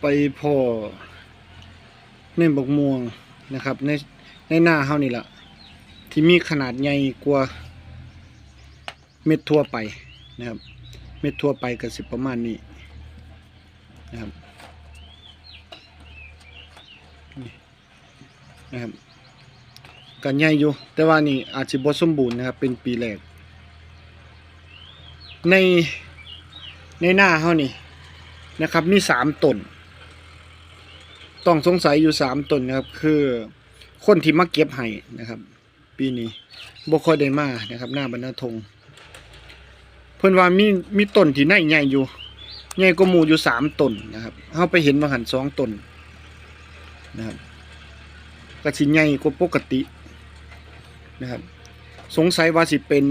ไปพ่อในบกม่วงนะครับ ในในหน้าเฮานี่ละที่มีขนาดใหญ่กว่าเม็ดทั่วไปนะครับ เม็ดทั่วไปก็สิประมาณนี้นะครับนี่นะครับก็ใหญ่อยู่ แต่ว่านี่อาจสิบ่สมบูรณ์นะครับ เป็นปีแรกในในหน้าเฮานี่นะครับ มีสามต้น ต้องสงสัยอยู่สามต้นนะครับ คือคนที่มาเก็บให้นะครับ ปีนี้บ่ค่อยได้มานะครับ หน้าบรรณทงเพิ่นว่ามีมีต้นที่ในใหญ่อยู่ใหญ่กว่าหมู่อยู่สามต้นนะครับเฮาไปเห็นว่าหันสองต้นนะครับก็สินใหญ่กว่าปกตินะครับ สงสัยว่าสิเป็น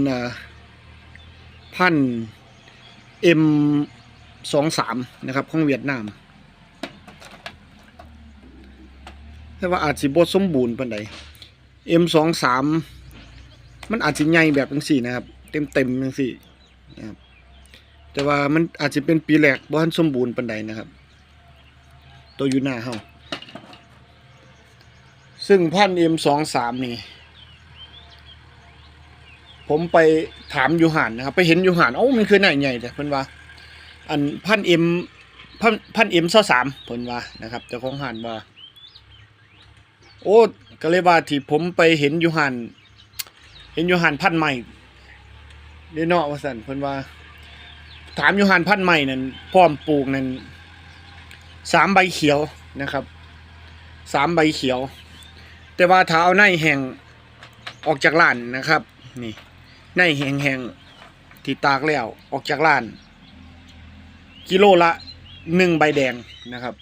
พันธุ์ M สองสามนะครับของเวียดนาม แต่ว่าอาจสิบ่สมบูรณ์ปานใด M สองสามมันอาจจะใหญ่แบบจังสี่นะครับ เต็มเต็มจังสี่นะครับแต่ว่ามันอาจจะเป็นปีแรกบ่ทันสมบูรณ์ปานใดนะครับ ตัวอยู่หน้าเฮาซึ่งพัน M สองสามนี่ผมไปถามยูหานนะครับ ไปเห็นยูหานเอ้ามันคือหนใหญ่แต่เพิ่นว่า อันพัน M พันพัน M สามเพิ่นว่านะครับเจ้าของหานว่า โอ้ก็เลยว่าที่ผมไปเห็นอยู่หันเห็นอยู่หันพันใหม่เดเนาะว่าซั่นเพิ่นว่า ถามอยู่หันพันใหม่นั่นพร้อมปลูกนั่นสามใบเขียวนะครับสามใบเขียว แต่ว่าถ้าเอาในแห้งออกจากร้านนะครับ นี่ในแห้งแห้งที่ตากแล้วออกจากร้าน กิโลละหนึ่งใบแดงนะครับ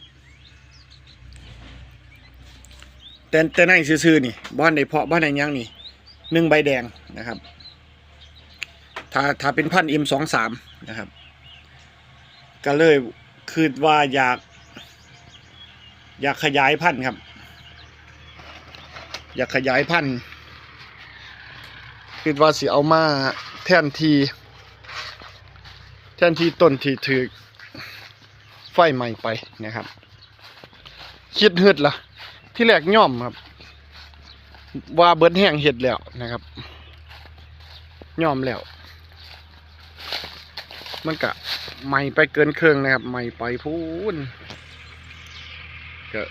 แต่แต่ในซื่อๆนี่บ้านใดเพาะบ้านใดยังนี่หนึ่งใบแดงนะครับ ถ้าถ้าเป็นพันอ็มสองสามนะครับ ก็เลยคือว่าอยาก อยากขยายพันธุ์ครับ อยากขยายพันธุ์คือว่าสิเอามาแทนทีแทนที่ต้นที่ถือไฟใหม่ไปนะครับ คิดเฮืดล่ะ ที่แรกย่อมครับ ว่าเบิดแห้งเห็ดแล้วนะครับย่อมแล้ว มันกะใหม่ไปเกินเครื่องนะครับ ใหม่ไปพูนก็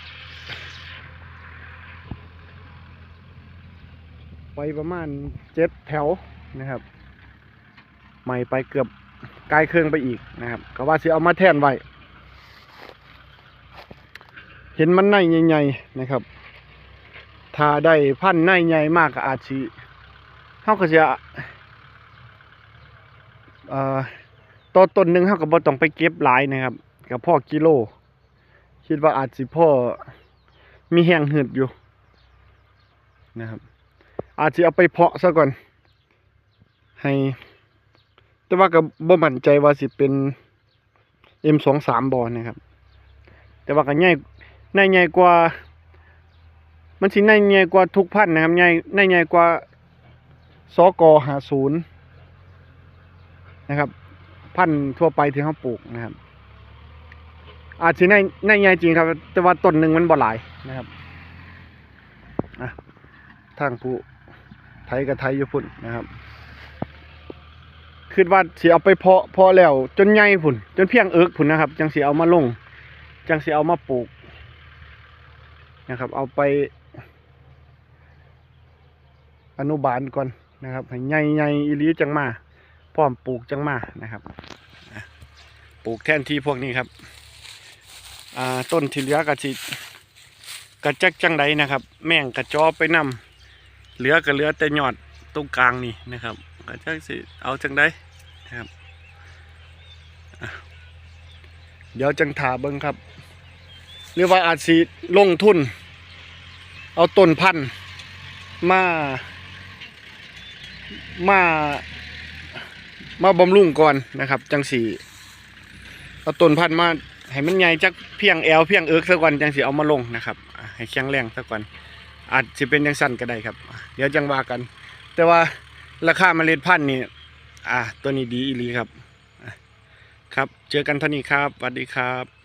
ไปประมาณเจ็ดแถวนะครับ ใหม่ไปเกือบใกล้เครื่องไปอีกนะครับ ก็ว่าสิเอามาแทนไว้ เห็นมันในใหญ่ๆนะครับ ถ้าได้พันในใหญ่มากก็อาจสิเฮาก็จะเอ่อต่อต้นหนึ่งเฮาก็บ่ต้องไปเก็บหลายนะครับกับพ่อกิโล คิดว่าอาจสิพ่อมีแห้งหืดอยู่นะครับ อาจสิเอาไปเพาะซะก่อน ให้ แต่ว่าก็บ่มั่นใจว่าสิเป็น M23 บ่นะครับ แต่ว่าก็ใหญ่ ในใหญ่กว่า มันสิในใหญ่กว่าทุกพันธุ์นะครับ ใหญ่ในใหญ่กว่าสกหาศูนย์นะครับ พันธุ์ทั่วไปที่เขาปลูกนะครับ อาจสิในในใหญ่จริงครับ แต่ว่าต้นหนึ่งมันบ่หลายนะครับอะทางผู้ไทยกับไทยอยู่พุ่นนะครับคิดว่าสิเอาไปเพาะเพาะแล้ว จนใหญ่พุ่นจนเพียงเอิกพุ่นนะครับ จังสิเอามาลง จังสิเอามาปลูก นะครับ เอาไป อนุบาลก่อนนะครับให้ใหญ่อีลีจังมาพร้อมปลูกจังมานะครับปลูกแทนที่พวกนี้ครับต้นที่เหลือกระจิกระจักจังใดนะครับ แม่งกระจอไปนำเหลือก็เหลือแต่ยอดตรงกลางนี่นะครับกระจักสิเอาจังใดนะครับเดี๋ยวจังถาเบิ้งครับ หรือว่าอาจสิลงทุน เอาต้นพันธุ์มา มามาบำรุงก่อนนะครับ จังสีเอาต้นพันธุ์มาให้มันใหญ่จักเพียงแอลเพียงเอิกสักวันจังสีเอามาลงนะครับให้แข็งแรงสักวันอาจจะเป็นจังสั้นก็ได้ครับ เดี๋ยวจังว่ากัน แต่ว่าราคาเมล็ดพันธุ์นี่อะตัวนี้ดีอีลีครับ ครับ เจอกันท่านี้ครับสวัสดีครับ